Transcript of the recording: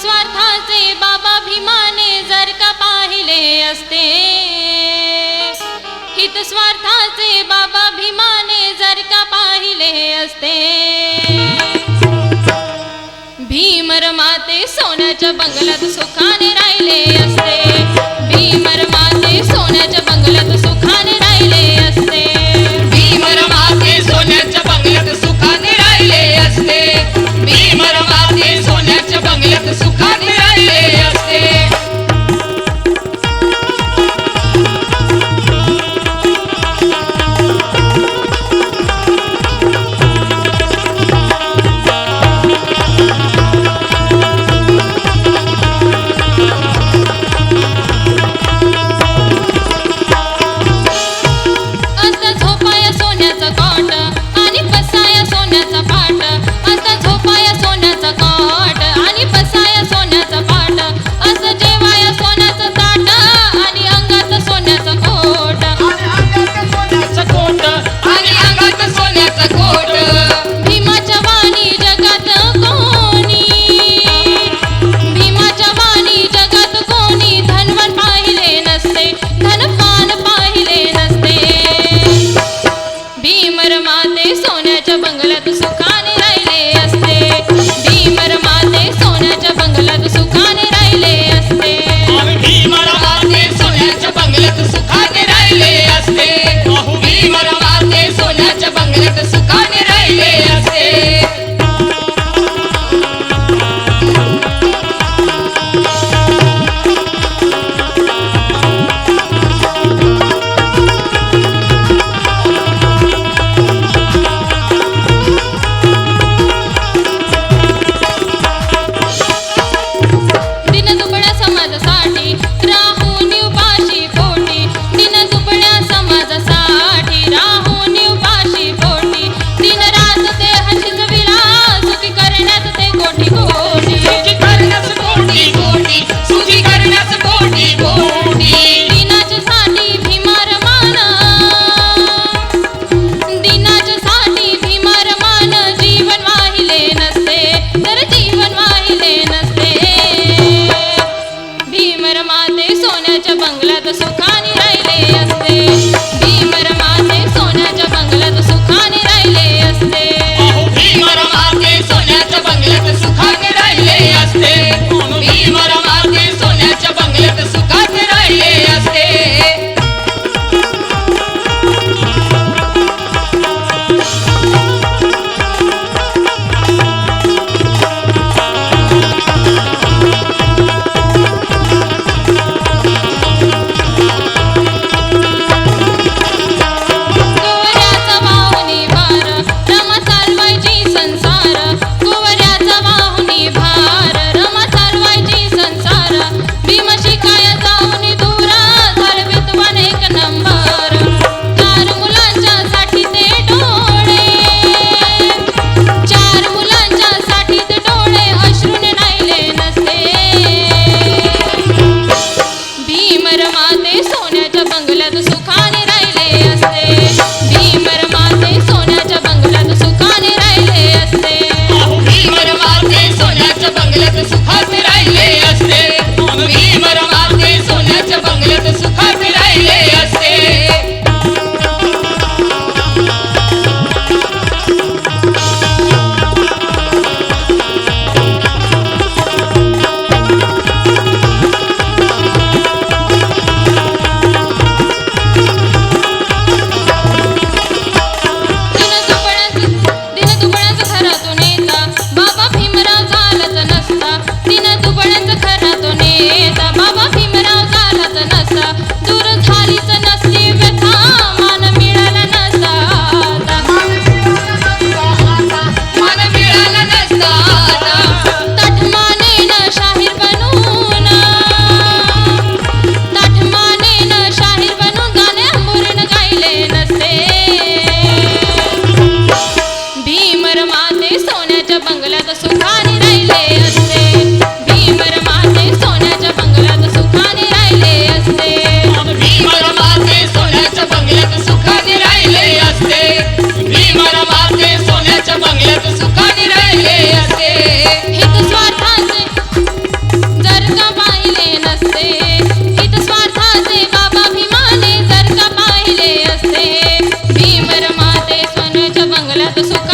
स्वार्थाचे बाबा भीमाने जर का पाहिले असते. हित स्वार्थाचे बाबा भीमाने जर का पाहिले असते. भीमर माते सोन्याच्या बंगल्यात सुखाने राहिले असते. माते सोन्याच्या बंगल्यात सुखाने राहिले असते. भीमर माते सोन्याच्या बंगल्यात सुखाने राहिले असते. भीमर माते सोन्याच्या बंगल्यात सुखाने బంగులదు do Santo